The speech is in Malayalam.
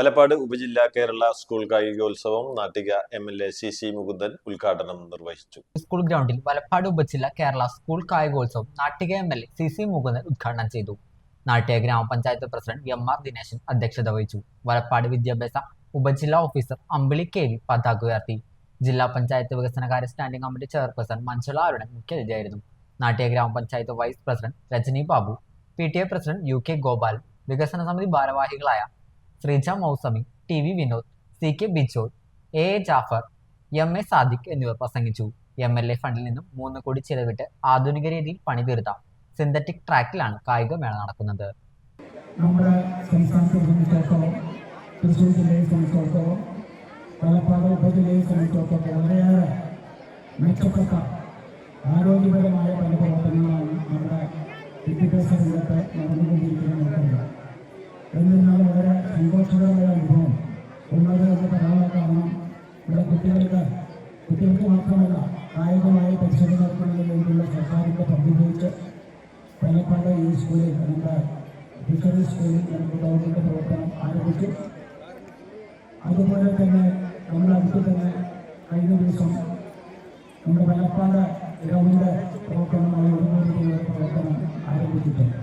വലപ്പാട് ഉപജില്ലാ Kerala school കായികോത്സവം Nattika M L A C C Mukundan ഉദ്ഘാടനം നിർവഹിച്ചു. സ്കൂൾ ഗ്രൗണ്ടിൽ വലപ്പാട് ഉപജില്ല Kerala school കായികോത്സവം Nattika M L A C C Mukundan ഉദ്ഘാടനം ചെയ്തു. നാട്ടിക ഗ്രാമപഞ്ചായത്ത് പ്രസിഡന്റ് എം ആർ ദിനേശൻ അധ്യക്ഷത വഹിച്ചു. വലപ്പാട് വിദ്യാഭ്യാസ ഉപജില്ലാ ഓഫീസർ അമ്പിളി കെ വി പതാക ഉയർത്തി. ജില്ലാ പഞ്ചായത്ത് വികസനകാര്യ standing committee chairperson Manjula Arunan മുഖ്യാതിഥിയായിരുന്നു Nattika ഗ്രാമപഞ്ചായത്ത് vice president Rajani Babu P T A president U K Gopal വികസന സമിതി ഭാരവാഹികളായ Sreeja Mousami T V Vinod C K Bijol A A Jafar M A Sadiq എന്നിവർ പ്രസംഗിച്ചു. എം എൽ എ ഫണ്ടിൽ നിന്നും മൂന്ന് കോടി ചിലവിട്ട് ആധുനിക രീതിയിൽ പണിതീർത്ത സിന്തറ്റിക് ട്രാക്കിലാണ് കായികമേള നടക്കുന്നത്. നമ്മുടെ മെച്ചപ്പെട്ട ആരോഗ്യപരമായ പല പ്രവർത്തനങ്ങളാണ് സന്തോഷകരമായ അനുഭവം. ഉള്ളത് എന്ന് പറയാനുള്ള കാരണം ഇവിടെ കുട്ടികൾക്ക് കുട്ടികൾക്ക് മാത്രമല്ല കായികമായി നടത്തുന്നതിന് വേണ്ടിയുള്ള സർക്കാരിന്റെ പദ്ധതിച്ച് പാലക്കാട് ഈ സ്കൂളിൽ നമ്മുടെ ഫിഷറി സ്കൂളിൽ നമുക്ക് ഗവൺമെന്റ് പ്രവർത്തനം ആരംഭിച്ചു. അതുപോലെ തന്നെ നമ്മുടെ അടുത്ത് തന്നെ കഴിഞ്ഞ ദിവസം നമ്മുടെ പാലക്കാട് ഗ്രൗണ്ട് പ്രവർത്തനമായി ഒരു കോടി പ്രവർത്തനം ആരംഭിച്ചിട്ടുണ്ട്.